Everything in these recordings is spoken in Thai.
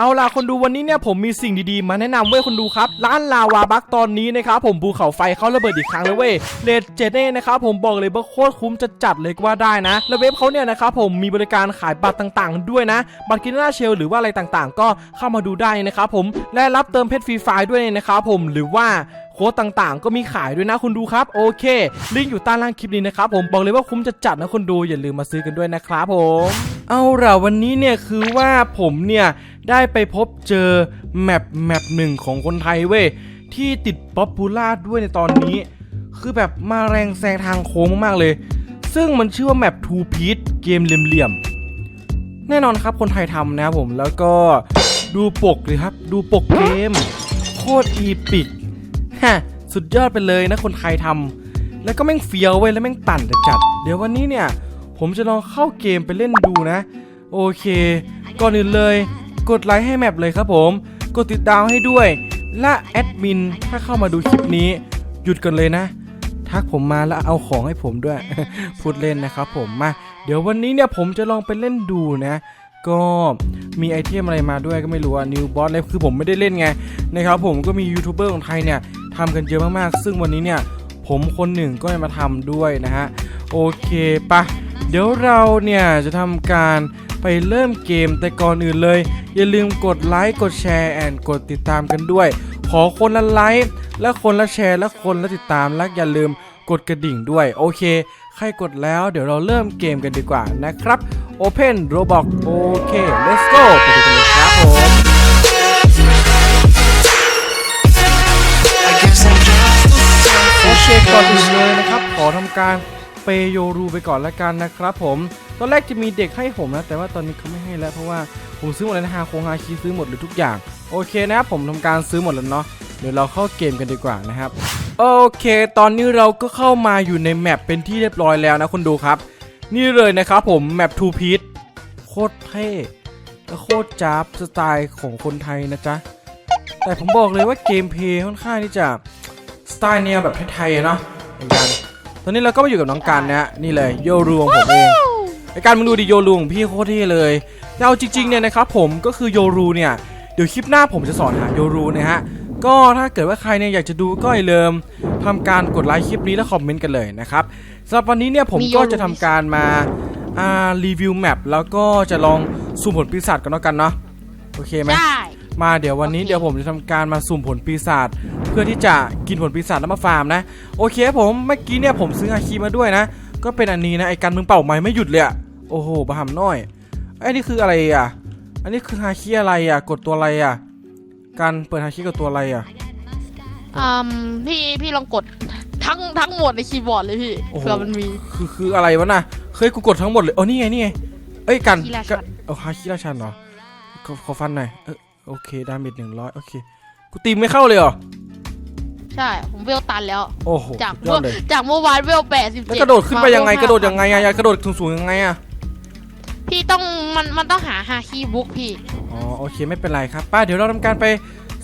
เอาล่ะคนดูวันนี้เนี่ยผมมีสิ่งดีๆ มาแนะนำเว้ยคนดูครับ ร้านลาวาบักตอนนี้นะครับผมภูเขาไฟเขาระเบิดอีกครั้งเลยเว้ยเลดเจเน่นะครับผมบอกเลยว่าโคตรคุ้มจะจัดเลยก็ว่าได้นะ และเว็บเขาเนี่ยนะครับผมมีบริการขายบัตรต่างๆ ด้วยนะ บัตรกินหน้าเชลหรือว่าอะไรต่างๆ ก็เข้ามาดูได้นะครับผมและรับเติมเพชรฟรีไฟด้วยนะครับผมหรือว่า ค้ดต่างๆ ก็มีขายด้วยนะคุณดูครับโอเค ลิงก์อยู่ใต้ล่างคลิปนี้นะครับผมบอกเลยว่าคุ้มจะจัดนะคุณดูอย่าลืมมาซื้อกันด้วยนะครับผมเอาล่ะวันนี้เนี่ยคือว่าผมเนี่ยได้ไปพบเจอแมปแมปหนึ่งของคนไทยเว้ยที่ติดป๊อปปูล่าด้วยในตอนนี้ คือแบบมาแรงแซงทางโค้งมากๆเลย ซึ่งมันชื่อว่าแมปทูพีทเกมเหลี่ยมๆแน่นอนครับคนไทยทำนะครับผมแล้วก็ดูปกเลยครับ ดูปกเกม โคตรอีปิก ฮะสุดยอดไปเลยนะคนไทยทำแล้วก็แม่งเฟี้ยวเว้ยแล้วแม่งปั่นแต่จัด เดี๋ยววันนี้เนี่ย ผมจะลองเข้าเกมไปเล่นดูนะ โอเค ก่อนอื่นเลย กดไลค์ให้แมปเลยครับผม กดติดตามให้ด้วย และแอดมินถ้าเข้ามาดูคลิปนี้ หยุดกันเลยนะทักผมมาแล้วเอาของให้ผมด้วย พูดเล่นนะครับผมมา เดี๋ยววันนี้เนี่ยผมจะลองไปเล่นดูนะ ก็มีไอเทมอะไรมาด้วยก็ไม่รู้อะนิวบอสเลยคือผมไม่ได้เล่นไงนะครับผมก็มียูทูบเบอร์ของไทยเนี่ย ทำกันเยอะมากๆ ซึ่งวันนี้เนี่ยผมคนหนึ่งก็มาทำด้วยนะฮะ โอเคปะเดี๋ยวเราเนี่ยจะทำการไปเริ่มเกมแต่ก่อนอื่นเลย อย่าลืมกดไลค์กดแชร์แอนกดติดตามกันด้วย ขอคนละไลค์และคนละแชร์และคนละติดตามและอย่าลืมกดกระดิ่งด้วย โอเค ใครกดแล้วเดี๋ยวเราเริ่มเกมกันดีกว่านะครับ Open Roblox โอเค let's go ไปดูกันเลยครับผม โอเคก่อนอื่นเลยนะครับ ขอทำการเปยโยรูไปก่อนละกันนะครับ ผมตอนแรกจะมีเด็กให้ผมนะ แต่ว่าตอนนี้เขาไม่ให้แล้วเพราะว่าผมซื้อหมดแล้วนะฮาโคงฮาคีซื้อหมดเลยทุกอย่าง โอเคนะครับผมทำการซื้อหมดแล้วเนาะเดี๋ยวเราเข้าเกมกันดีกว่านะครับ โอเค ตอนนี้เราก็เข้ามาอยู่ในแมปเป็นที่เรียบร้อยแล้วนะคุณดูครับ นี่เลยนะครับผมแมปทูพีทโคตรเท่และโคตรจ้าบสไตล์ของคนไทยนะจ๊ะแต่ผมบอกเลยว่าเกมเพย์ค่อนข้างที่จะ ไตล์แนวแบบไทยๆอะเนาะเหมือนกันตอนนี้เราก็มาอยู่กับน้องการนะฮะนี่เลยโยรูของผมเองไอการมึงดูดิโยรูของพี่โคตรเท่เลยแต่เอาจริงๆเนี่ยนะครับผมก็คือโยรูเนี่ยเดี๋ยวคลิปหน้าผมจะสอนหาโยรูนะฮะก็ถ้าเกิดว่าใครเนี่ยอยากจะดูก็อย่าลืมทำการกดไลค์คลิปนี้แล้วคอมเมนต์กันเลยนะครับสำหรับวันนี้เนี่ยผมมีก็โยรูจะทำการมาอ่ารีวิวแมปแล้วก็จะลองสุ่มผลปีศาจกันแล้วกันเนาะโอเคไหมได้ มาเดี๋ยววันนี้โอเคเดี๋ยวผมจะทำการมาสุ่มผลปีศาจเพื่อที่จะกินผลปีศาจแล้วมาฟาร์มนะโอเคครับผมเมื่อกี้เนี่ยผมซื้ออาคีมาด้วยนะ ก็เป็นอันนี้นะไอ้กันมึงเป่าไม้ไม่หยุดเลยอะโอ้โหบะหำน้อยไอ้นี่คืออะไรอะ อันนี้คือฮาคีอะไรอะ กดตัวอะไรอะ การเปิดฮาคีกับตัวอะไรอะ อืมพี่พี่ลองกดทั้งทั้งหมดในคีย์บอร์ดเลยพี่โอ้โห เผื่อมันมี คือคืออะไรวะน่ะเคยกูกดทั้งหมดเลยอ๋อนี่ไงนี่ไงเอ้ยกันฮาคิราชันก็เอาฮาคิราชันเหรอขอขอฟันหน่อยเออ โอเคดาเมจหนึ่งร้อยโอเค กูตีไม่เข้าเลยเหรอ ใช่ ผมเวลตันแล้ว โอ้โหจากสุดยอดเลยจากเมื่อวานเวลแปดสิบแล้วเจ็ดกระโดดขึ้นไปยังไงกระโดดยังไงอะกระโดดสูงๆยังไงอะพี่ต้องมันมันต้องหาฮาคีบุ๊กพี่ อ๋อโอเคไม่เป็นไรครับ ป้าเดี๋ยวเราทำการไป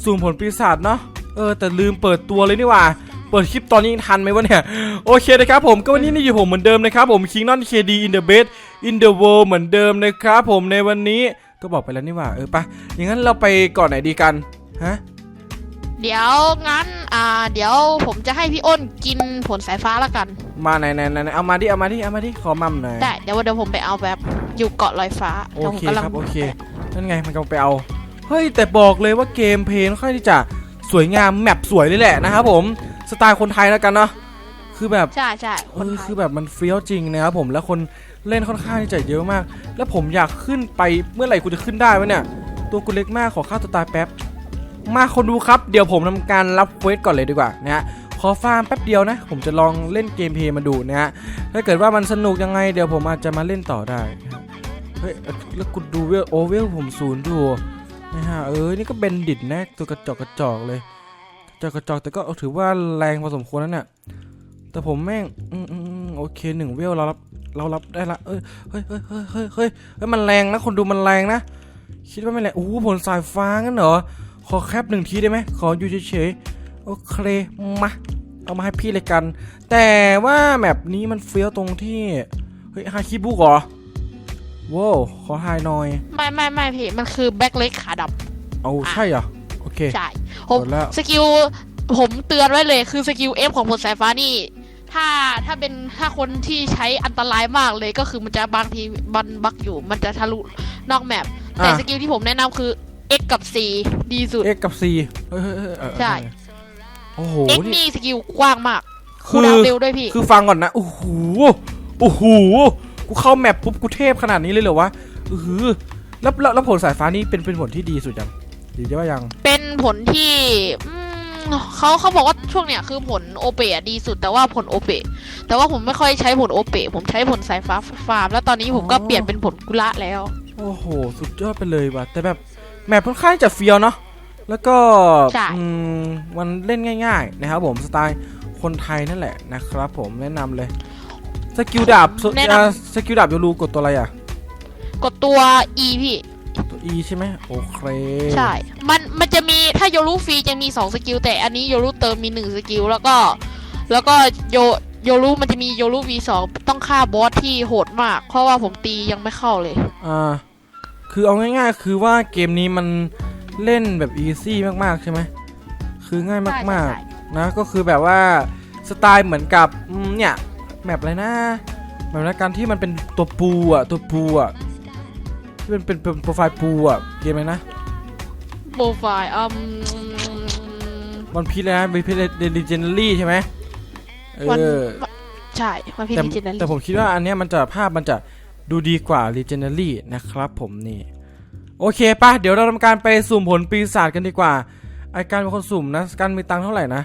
สุ่มผลปีศาจเนาะเออแต่ลืมเปิดตัวเลยนี่หว่า เปิดคลิปตอนนี้ยังทันไหมวะเนี่ย โอเคนะครับผมก็วันนี้นี่อยู่ผมเหมือนเดิมนะครับผมคิงนอนเคดีอินเดอะเบสอินเดอะเวิลด์เหมือนเดิมนะครับผมในวันนี้ ก็บอกไปแล้วนี่หว่าเออปะอย่างนั้นเราไปก่อนไหนดีกันฮะเดี๋ยวงั้นอ่าเดี๋ยวผมจะให้พี่อ้นกินผลสายฟ้าแล้วกัน มาไหนไหนไหนเอามาดิเอามาดิเอามาดิขอมั่มหน่อยได้เดี๋ยวเดี๋ยวผมไปเอาแบบอยู่เกาะลอยฟ้าโอดี๋ยวผมเคกำลังครับโอเคนั่นไงมันกำลังไปเอาเฮ้ยแต่บอกเลยว่าเกมเพลย์ค่อนข้างที่จะสวยงามแมปสวยเลยแหละนะครับผมสไตล์คนไทยแล้วกันเนาะคือแบบใช่ใช่เอคนอไทคืยอแบบมันเฟี้ยวจริงนะครับผมแล้วคน เล่นค่อนข้างที่จะเยอะมาก แล้วผมอยากขึ้นไปเมื่อไหร่กูจะขึ้นได้วะเนี่ย ตัวกูเล็กมากขอค่าตัวตายแป๊บ มาคนดูครับ เดี๋ยวผมทำการรับเวสก่อนเลยดีกว่านะฮะขอฟาร์มแป๊บเดียวนะ ผมจะลองเล่นเกมเพย์มาดูนะฮะถ้าเกิดว่ามันสนุกยังไงเดี๋ยวผมอาจจะมาเล่นต่อได้เฮ้ยแล้วกูดูเวลโอเวลผมศูนย์ดูนะฮะเออนี่ก็เบนดิตนะตัวกระจอกกระจอกเลยกระจอกกระจอกแต่ก็ถือว่าแรงพอสมควรแล้วเนี่ยแต่ผมแม่งอืมโอเคหนึ่งเวลเรารับ เรารับได้ละเอ้ยเฮ้ยเฮ้ยเฮ้ยเฮ้ยเฮ้ยเฮ้ยมันแรงนะคนดูมันแรงนะ คิดว่าไม่แรงโอ้โหผลสายฟ้างั้นเหรอ ขอแคปหนึ่งทีได้ไหมขออยู่เฉยๆโอเคมาเอามาให้พี่เลยกัน แต่ว่าแมปนี้มันเฟี้ยวตรงที่เฮ้ยฮาคิบุกเหรอว้าวขอทายหน่อย ไม่ไม่ไม่พี่ มันคือแบ็คเล็กขาดเอาใช่เหรอ โอเคำใช่ ผมเอาแล้วสกิล ผมเตือนไว้เลยคือสกิลเอฟของผลสายฟ้านี่ ถ้าถ้าเป็นถ้าคนที่ใช้อันตรายมากเลยก็คือมันจะบางทีบันบักอยู่ มันจะทะลุนอกแมปแต่อะสกิลที่ผมแนะนำคือ X กับ C ดีสุด X กับ C เฮ้ยเฮ้ยเฮ้ยเออใช่โอ้โห X นี่นี่สกิลกว้างมากคืคูอลดาวน์เร็วด้วยพี่ คือฟังก่อนนะ โอ้โห โอ้โห กูเข้าแมปปุ๊บกูเทพขนาดนี้เลยเหรอวะเออแล้วแล้วแล้วผลสายฟ้านี่เป็นเป็นผลที่ดีสุดยังหรือว่ายัง เป็นผลที่อืม เขาเขาบอกว่าช่วงเนี้ยคือผลโอเปะดีสุดแต่ว่าผลโอเปะแต่ว่าผมไม่ค่อยใช้ผลโอเปะผมใช้ผลสายฟ้าฟาร์มแล้วตอนนี้ผมก็อ๋อเปลี่ยนเป็นผลกุละแล้ว โอ้โห สุดยอดไปเลยว่ะแต่แบบแมปค่อนข้างจะเฟี้ยวเนาะแล้วก็ใช่อืมมันเล่นง่าย ๆ นะครับผมสไตล์คนไทยนั่นแหละนะครับ ผมแนะนำเลยสกิลดาบสแนะนำอ่าสกิลดาบโยรูกดตัวอะไรอะ กดตัว E พี่ตัว E ใช่ไหมโอเคใช่ มันมัน จะมีถ้าโยรูฟรีจะมี 2 สกิล แต่อันนี้โยรูเติมมี 1 สกิล แล้วก็ แล้วก็โยโยรูมันจะมีโยรู V2 ต้องฆ่าบอสที่โหดมาก เพราะว่าผมตียังไม่เข้าเลย อ่า คือเอาง่ายๆ คือว่าเกมนี้มันเล่นแบบอีซี่มากๆ ใช่ไหม คือง่ายใช่มากใช่ๆนะ ก็คือแบบว่าสไตล์เหมือนกับอืมเนี่ยแมปอะไรนะแบบในการที่มันเป็นตัวปูอะ ตัวปูอะที่เป็นเป็นเป็นโปรไฟล์ปูอะ เกมอะไรนะ โปรไฟล์อืมวันพีเลยนะวันพีเดลิเจนเนอรี่ใช่ไหมเอวันอใช่มันพี่แต่ดิจิทัลแต่ผมคิดว่าอันเนี้ยมันจะภาพมันจะดูดีกว่า Legendary นะครับผมนี่ โอเคปะเดี๋ยวเราทำการไปสุ่มผลปีศาจกันดีกว่าไอการเป็นคนสุ่มนะการมีตังค์เท่าไหร่นะ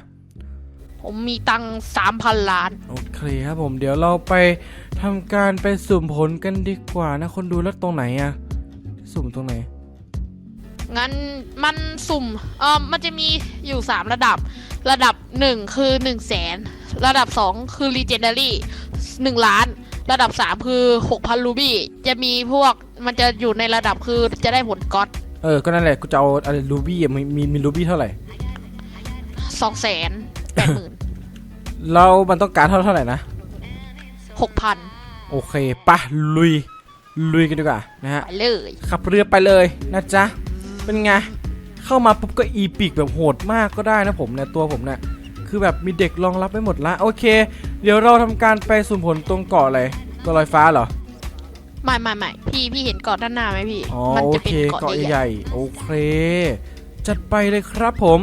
ผมมีตังสามพันล้าน โอเคครับผมเดี๋ยวเราไปทำการไปสุ่มผลกันดีกว่านะ คนดูแล้วตรงไหนอะสุ่มตรงไหน งั้นมันสุ่มเออมันจะมีอยู่ 3 ระดับ ระดับ 1 คือ 1 0 0 0 0แสนระดับ 2 คือ Legendary 1 ล้าน ระดับ 3 คือ 6,000 รูบี้ จะมีพวกมันจะอยู่ในระดับคือจะได้ผลก๊อตเออ ก็นั่นแหละ กูจะเอาอะไรรูบี้มีมีมีรูบี้เท่าไหร่2แสนแปดหมื่นแล้วมันต้องการเท่าเท่าไหร่นะหกพันโอเคปะลุย ลุยกันดีกว่านะฮะ ไปเลย ขับเรือไปเลยนะจ๊ะ เป็นไง เข้ามาปุ๊บก็อีปิกแบบโหดมากก็ได้นะผมเนี่ยตัวผมเนี่ยคือแบบมีเด็กรองรับไว้หมดละโอเค เดี๋ยวเราทำการไปสุ่มผลตรงเกาะอะไรเกาะลอยฟ้าเหรอไม่ไม่ไม่พี่พี่เห็นเกาะด้านหน้าไหมพี่อ๋อมัโอจะเป็เคนเกาะเกาะใหญ่ใหญ่ๆโอเค จัดไปเลยครับผม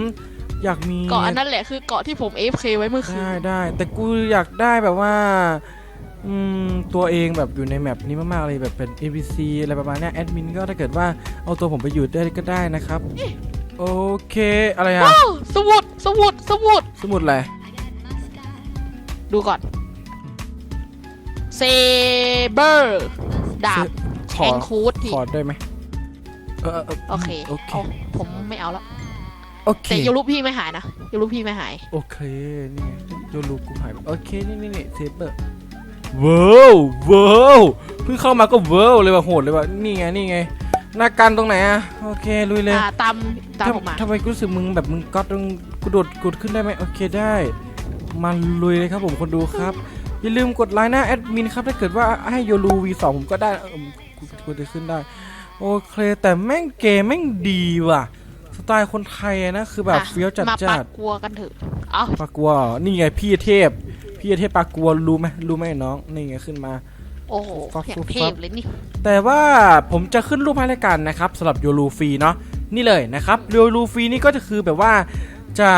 อยากมีๆเกาะอันนั้นแหละคือเกาะที่ผม AFK ไว้เมื่อคืนได้ได้แต่กูอยากได้แบบว่า อืมตัวเองแบบอยู่ในแมปนี้มากๆเลยแบบเป็น NPC อะไรประมาณเนี้ยแอดมินก็ถ้าเกิดว่าเอาตัวผมไปอยู่ได้ก็ได้นะครับ โอเคอะไรอะอ้าวสมุดสมุดสมุดสมุดอะไรดูก่อนเซเบอร์ดาบขแทองคูดพี่ขอได้ไหมเออเออโอเคโอเค เอาผมไม่เอาแล้วโอเค แต่ยูรูปพี่ไม่หายนะยูรูปพี่ไม่หาย โอเค นี่ไงโยลูกูหายไปโอเค นี่นี่นี่เซเบอร์ ว้าวว้าวเพิ่งเข้ามาก็ว้าวเลยว่ะโหดเลยว่ะนี่ไงนี่ไงหน้ากันตรงไหนอะโอเคลุยเลยอ่าตามตามผมมาทำไมกูรู้สึกมึงแบบมึงก็ต้องกูโดดกดขึ้นได้ไหมโอเคได้ มาลุยเลยครับผมคนดูครับ อย่าลืมกดไลน์หน้าแอดมินครับถ้าเกิดว่าให้โยลู V2 ผมก็ได้เออกูกูจะขึ้นได้ โอเคแต่แม่งเกมแม่งดีว่ะ สไตล์คนไทยอะนะคือแบบอะเฟี้ยวจัดมาจัปัดกกลัวกันเถอะ เอา ปากกัวเหรอนี่ไงพี่เทพ พี่เทพปากกัวรู้ไหมรู้ไหมน้องนี่ไงขึ้นมา โอ้โหฟักอย่างฟักเทพเลยนี่ แต่ว่าผมจะขึ้นรูปให้รายการนะครับสำหรับโยลูฟรีเนาะนี่เลยนะครับโยลูฟรีนี่ก็จะคือแบบว่าจะ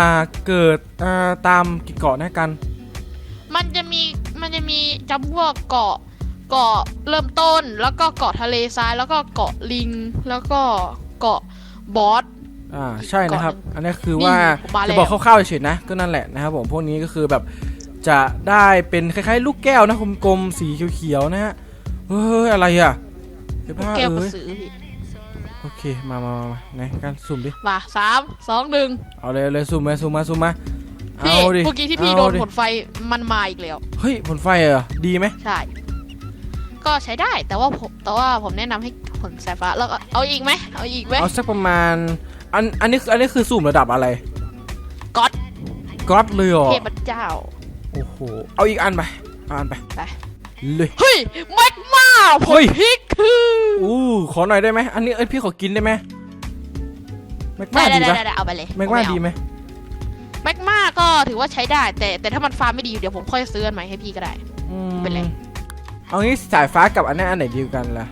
เกิดอ่าตามกี่เกาะนะกัน มันจะมีมันจะมีจำพวกเกาะเกาะเริ่มต้นแล้วก็เกาะทะเลทรายแล้วก็เกาะลิง แล้วก็เกาะบอสอ่าใช่นะครับเกาะหนึ่งอันนี้คือว่าผมมาจะแล้วบอกคร่าวๆเฉยๆนะก็นั่นแหละนะครับผมพวกนี้ก็คือแบบ จะได้เป็นคล้ายๆ ลูกแก้วนะกลมๆสีเขียวๆนะฮะเฮ้ยอะไรอะเดี๋ยวผ้าแก้วกระเอ้ยสือพี่โอเคมามามามาไหนการสุ่มดิมาสามสองหนึ่งเอาเลยเอาเลยสุ่มมาสุ่มมาสุ่มมาพี่เอาดิเมื่อกี้ที่พี่เอาโดนดิผลไฟมันมาอีกแล้ว เฮ้ยผลไฟเหรอดีไหมใช่ ก็ใช้ได้แต่ว่าผมแต่ว่าผมแนะนำให้ผลสายฟ้าแล้วก็เอาอีกไหมเอาอีกไหมเอาสักประมาณอันอันนี้คืออันนี้คือสุ่มระดับอะไรก๊อตก๊อตเลยเหรอเทพเจ้าโอ้โห เอาอีกอันไปเอาอันไปไป เลยเฮ้ยแมกมาผเฮ้ลยพริกคืออู้ขอหน่อยได้ไหมอันนี้เอ้ยพี่ขอกินได้ไหมแม็กมาได้ดีได้ปะได้ได้เอาไปเลยแม็กมาดีไหมแมกมาก็ถือว่าใช้ได้ แต่แต่ถ้ามันฟาร์มไม่ดีเดี๋ยวผมค่อยซื้ออันใหม่ให้พี่ก็ได้ อืมเป็นไร เอางี้สายฟ้ากับอันนั้นอันไหนดีกว่ากันล่ะ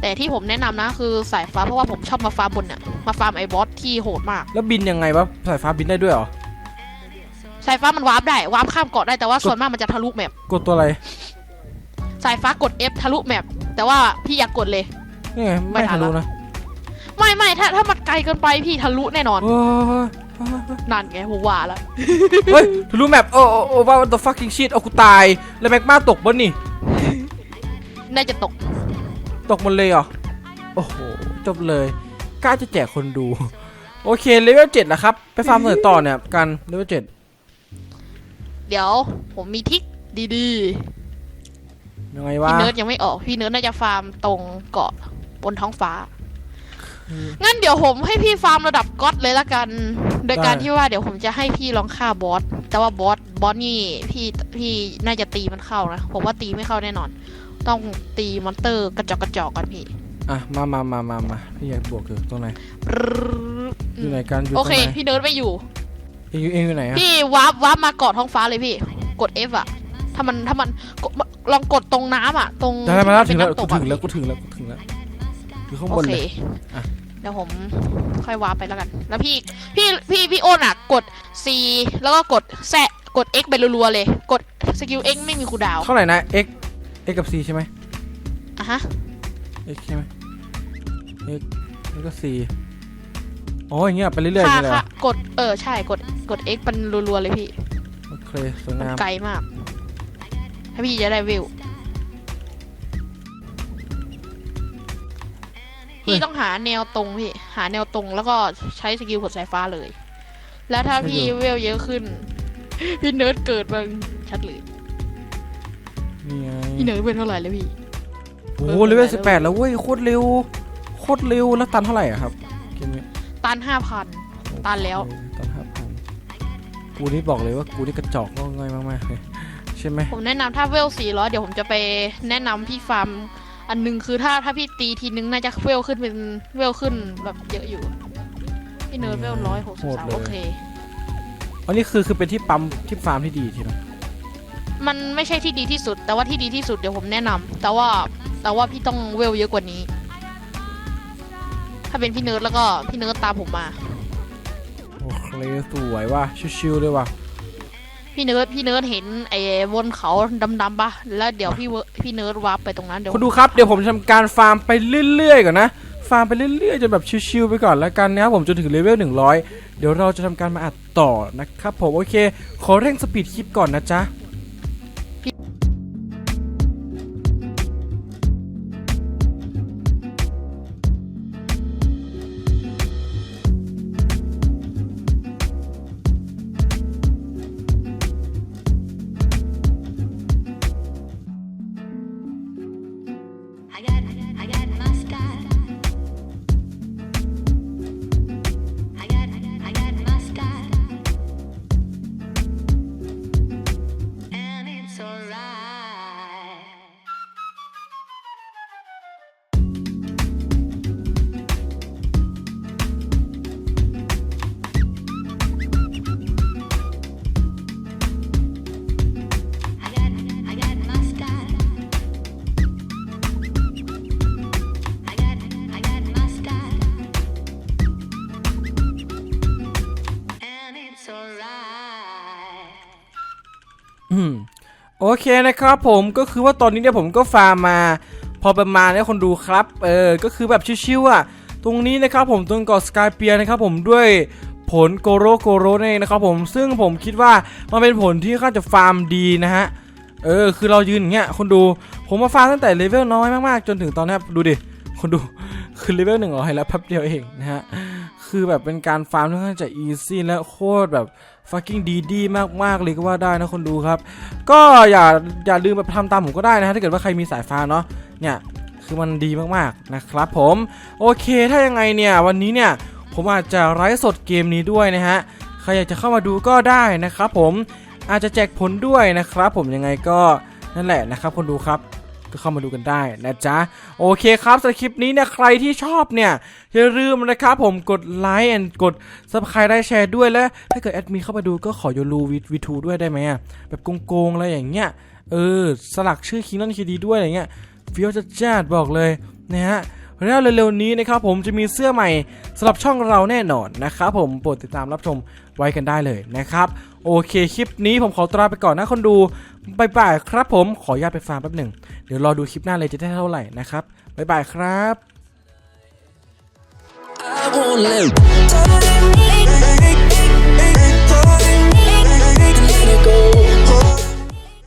แต่ที่ผมแนะนำนะคือสายฟ้าเพราะว่าผมชอบมาฟาร์มบนเนี่ยมาฟาร์มไอ้บอสที่โหดมาก แล้วบินยังไงวะสายฟ้าบินได้ด้วยเหรอสายฟ้ามันวาร์ปได้วาร์ปข้ามเกาะได้แต่ว่าส่วนมากมันจะทะลุแมปกดตัวอะไร สายฟ้ากด F ทะลุแมปแต่ว่าพี่อยากกดเลยนี่ไงไม่ไม่ทัทันนละรู้นะไม่ไม่ถ้าถ้ามันไกลเกินไปพี่ทะลุแน่นอนโอ้ยนั่นไงผมว่าแล้วเฮ้ยทะลุแมปโอ้โอ้โอ้ว่า what the fucking shit เอากูตาย แล้วแม็กมาตกบนนี่น่าจะตก ตกหมดเลยเหรอ โอ้โห จบเลยกล้าจะแจกคนดู โอเคเลเวลเจ็ดแล้วครับ ไปฟาร์มหน่อยต่อเนี่ย กันเลเวลเจ็ด เดี๋ยว ผมมีทริกดียังไงๆวะพี่เนิร์ดยังไม่ออก พี่เนิร์ดน่าจะฟาร์มตรงเกาะบนท้องฟ้างั้นเดี๋ยวผมให้พี่ฟาร์มระดับก๊อตเลยละกัน โดยการที่ว่าเดี๋ยวผมจะให้พี่ลองฆ่าบอส แต่ว่าบอส บอสนี่พี่พี่น่าจะตีมันเข้านะ ผมว่าตีไม่เข้าแน่นอน ต้องตีมอนเตอร์กระจอกกระจอกกันพี่อะมามามามามาพี่อยากบวกอยู่ตรงไหนปรึ๊อยู่ดไหนกันอยู่ตโอรงเค ไหนพี่เนิร์ดไม่อยู่ เองอยู่เองอยู่ไหนอะพี่วาร์ปวาร์ปมาเกาะท้องฟ้าเลยพี่ กด F อะถ้ามันถ้ามันกดลองกดตรงน้ำอะตรงได้มาแล้วถึที่งแล้วเป็นกูน้ำตถึงแล้วอะกูถึงแล้วกูถึงแล้วอยู่ข้างโอบนเคเลยอะ เดี๋ยวผมค่อยวาร์ปไปแล้วกัน แล้วพี่พี่พี่พี่โอนอะกด C แล้วก็กดแซะกด X ไปรัวๆเลย กดสกิล X ไม่มีคูลดาวน์เท่าไหร่นะ x x กับ c ใช่ไหม อะฮะ x ใช่ไหม x แล้วก็ c อ๋ออย่างเงี้ยไปเรื่อยๆอย่างค่ะเงี้ยเลยเหรค่ะอ กดเออใช่กดกด X เป็นรัวๆเลยพี่โอเคสวยมันงาม ไกลมากถ้าพี่จะได้วิวพี่ต้องหาแนวตรงพี่ หาแนวตรงแล้วก็ใช้สกิลกดสายฟ้าเลย แล้วถ้าพี่เวลเยอะขึ้น พี่เนิร์ดเกิดมาชัดเลย นี่ไงพี่เนิร์ดเป็นเท่าไหร่แล้วพี่ โอ้โหเลเวลสิบแปดแล้วเว้ยโคตรเร็วโคตรเร็วแล้วตันเท่าไหร่อะครับเกมนี้ ตันห้าพัน ตันแล้ว ตันห้าพันกูนี่บอกเลยว่ากูนี่กระจอกง่ายมากๆเลยใช่ไหมผมแนะนำถ้าเวลสี่ร้อยเดี๋ยวผมจะไปแนะนำพี่ฟาร์ม อันหนึงคือถ้าถ้าพี่ตีทีนึงน่าจะเวลขึ้นเป็นเวลขึ้นแบบเยอะอยู่พี่เนิร์ดเวลร้อยหกสิบสามโอเค อันนี้คือคือเป็นที่ปั๊มที่ฟาร์มที่ดีทีเนาะมันไม่ใช่ที่ดีที่สุด แต่ว่าที่ดีที่สุดเดี๋ยวผมแนะนำแต่ว่าแต่ว่าพี่ต้องเวลเยอะกว่านี้ ถ้าเป็นพี่เนิร์ดแล้วก็พี่เนิร์ดตามผมมา โอเคสวยว่ะชิวๆเลยว่ะ พี่เนิร์ดพี่เนิร์ดเห็นไอ้บนเขาดำๆปะแล้วเดี๋ยวพี่เวพี่เนิร์ดวาร์ปไปตรงนั้นเดี๋ยวคุณดูครับเดี๋ยวผมจะทำการฟาร์มไปเรื่อยๆก่อนนะ ฟาร์มไปเรื่อยๆจนแบบชิวๆไปก่อนแล้วกันนะครับผมจนถึงเลเวล100 เดี๋ยวเราจะทำการมาอัดต่อนะครับผมโอเค ขอเร่งสปีดคลิปก่อนนะจ๊ะ เคนะครับผมก็คือว่าตอนนี้เนี่ยผมก็ฟาร์มมา พอประมาณนี้คนดูครับเออก็คือแบบชิวๆอะตรงนี้นะครับผมตรงเกาะสกายเปียนะครับผมด้วยผลโกโรโกโรนั่นเองนะครับผมซึ่งผมคิดว่ามันเป็นผลที่ค่อนข้าจะฟาร์มดีนะฮะเออคือเรายืนอย่างเงี้ยคนดูผมมาฟาร์มตั้งแต่เลเวลน้อยมากๆจนถึงตอนนี้ดูดิคนดูคือเลเวลหนึ่งร้อยแล้วแป๊บเดียวเองนะฮะคือแบบเป็นการฟาร์มที่ค่อนข้างจะอีซี่และโคตรแบบ fucking ดีดีมากๆเลยก็ว่าได้นะคนดูครับ ก็อย่าอย่าลืมแบบทำตามผมก็ได้นะฮะถ้าเกิดว่าใครมีสายฟ้าเนาะเนี่ยคือมันดีมากๆนะครับผมโอเคถ้ายังไงเนี่ยวันนี้เนี่ยผมอาจจะไลฟ์สดเกมนี้ด้วยนะฮะใครอยากจะเข้ามาดูก็ได้นะครับผมอาจจะแจกผลด้วยนะครับผมยังไงก็นั่นแหละนะครับคนดูครับ ก็เข้ามาดูกันได้นะจ๊ะ โอเคครับสำหรับคลิปนี้เนี่ยใครที่ชอบเนี่ย อย่าลืมนะครับผมกดไลค์กด subscribe ได้แชร์ด้วยและถ้าเกิดแอดมินเข้ามาดูก็ขอโยรูวีทูด้วยได้ไหมอะแบบโกงๆอะไรอย่างเงี้ยเออสลักชื่อคิงนอนคีดีด้วยอะไรเงี้ยฟี้ยวจะจ้าดบอกเลยนะฮะแล้วเร็วๆนี้นะครับผมจะมีเสื้อใหม่สำหรับช่องเราแน่นอนนะครับผมโปรดติดตามรับชมไว้กันได้เลยนะครับ โอเคคลิปนี้ผมขอตราไปก่อนนะคนดูบายบายครับผมขออนุญาตไปฟาร์มแป๊บหนึ่ง เดี๋ยวรอดูคลิปหน้าเลยจะได้เท่าไหร่นะครับ บ๊ายบายครับ